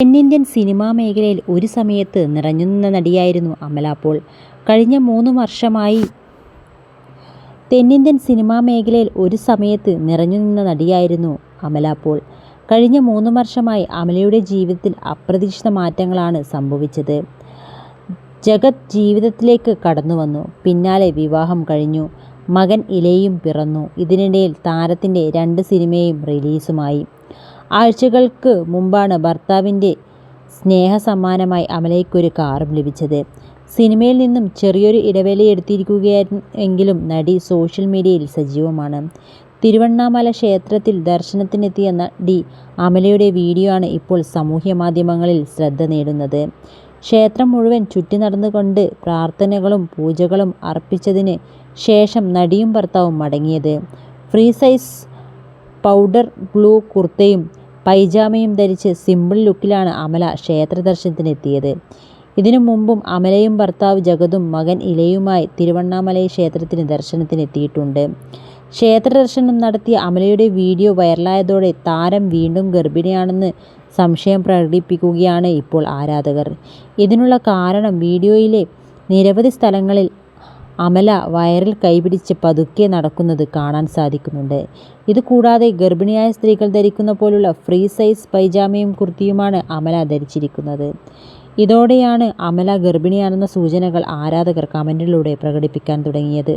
തെന്നിന്ത്യൻ സിനിമാ മേഖലയിൽ ഒരു സമയത്ത് നിറഞ്ഞുനിന്ന നടിയായിരുന്നു അമല പോൾ. കഴിഞ്ഞ മൂന്ന് വർഷമായി തെന്നിന്ത്യൻ സിനിമാ മേഖലയിൽ ഒരു സമയത്ത് നിറഞ്ഞുനിന്ന നടിയായിരുന്നു അമല പോൾ. കഴിഞ്ഞ മൂന്ന് വർഷമായി അമലയുടെ ജീവിതത്തിൽ അപ്രതീക്ഷിത മാറ്റങ്ങളാണ് സംഭവിച്ചത്. ജഗത് ജീവിതത്തിലേക്ക് കടന്നു വന്നു പിന്നാലെ വിവാഹം കഴിഞ്ഞു. മകൻ ഇലയും പിറന്നു. ഇതിനിടയിൽ താരത്തിന്റെ രണ്ട് സിനിമയും റിലീസുമായി. ആഴ്ചകൾക്ക് മുമ്പാണ് ഭർത്താവിന്റെ സ്നേഹസമ്മാനമായി അമലയ്ക്കൊരു കാറും ലഭിച്ചത്. സിനിമയിൽ നിന്നും ചെറിയൊരു ഇടവേളയെടുത്തിരിക്കുകയാണെങ്കിലും നടി സോഷ്യൽ മീഡിയയിൽ സജീവമാണ്. തിരുവണ്ണാമല ക്ഷേത്രത്തിൽ ദർശനത്തിനെത്തിയ നടി അമലയുടെ വീഡിയോ ആണ് ഇപ്പോൾ സാമൂഹ്യമാധ്യമങ്ങളിൽ ശ്രദ്ധ നേടുന്നത്. ക്ഷേത്രം മുഴുവൻ ചുറ്റി നടന്നുകൊണ്ട് പ്രാർത്ഥനകളും പൂജകളും അർപ്പിച്ചതിന് ശേഷം നടിയും ഭർത്താവും മടങ്ങിയത്. ഫ്രീ സൈസ് പൗഡർ ബ്ലൂ കുർത്തയും പൈജാമയും ധരിച്ച് സിമ്പിൾ ലുക്കിലാണ് അമല ക്ഷേത്ര ദർശനത്തിനെത്തിയത്. ഇതിനു മുമ്പും അമലയും ഭർത്താവ് ജഗതും മകൻ ഇലയുമായി തിരുവണ്ണാമലൈ ക്ഷേത്രത്തിന് ദർശനത്തിനെത്തിയിട്ടുണ്ട്. ക്ഷേത്ര ദർശനം നടത്തിയ അമലയുടെ വീഡിയോ വൈറലായതോടെ താരം വീണ്ടും ഗർഭിണിയാണെന്ന് സംശയം പ്രകടിപ്പിക്കുകയാണ് ഇപ്പോൾ ആരാധകർ. ഇതിനുള്ള കാരണം വീഡിയോയിലെ നിരവധി സ്ഥലങ്ങളിൽ അമല വയറിൽ കൈപിടിച്ച് പതുക്കെ നടക്കുന്നത് കാണാൻ സാധിക്കുന്നുണ്ട്. ഇതുകൂടാതെ ഗർഭിണിയായ സ്ത്രീകൾ ധരിക്കുന്ന പോലുള്ള ഫ്രീ സൈസ് പൈജാമയും കുർത്തിയുമാണ് അമല ധരിച്ചിരിക്കുന്നത്. ഇതോടെയാണ് അമല ഗർഭിണിയാണെന്ന സൂചനകൾ ആരാധകർ കമന്റിലൂടെ പ്രകടിപ്പിക്കാൻ തുടങ്ങിയത്.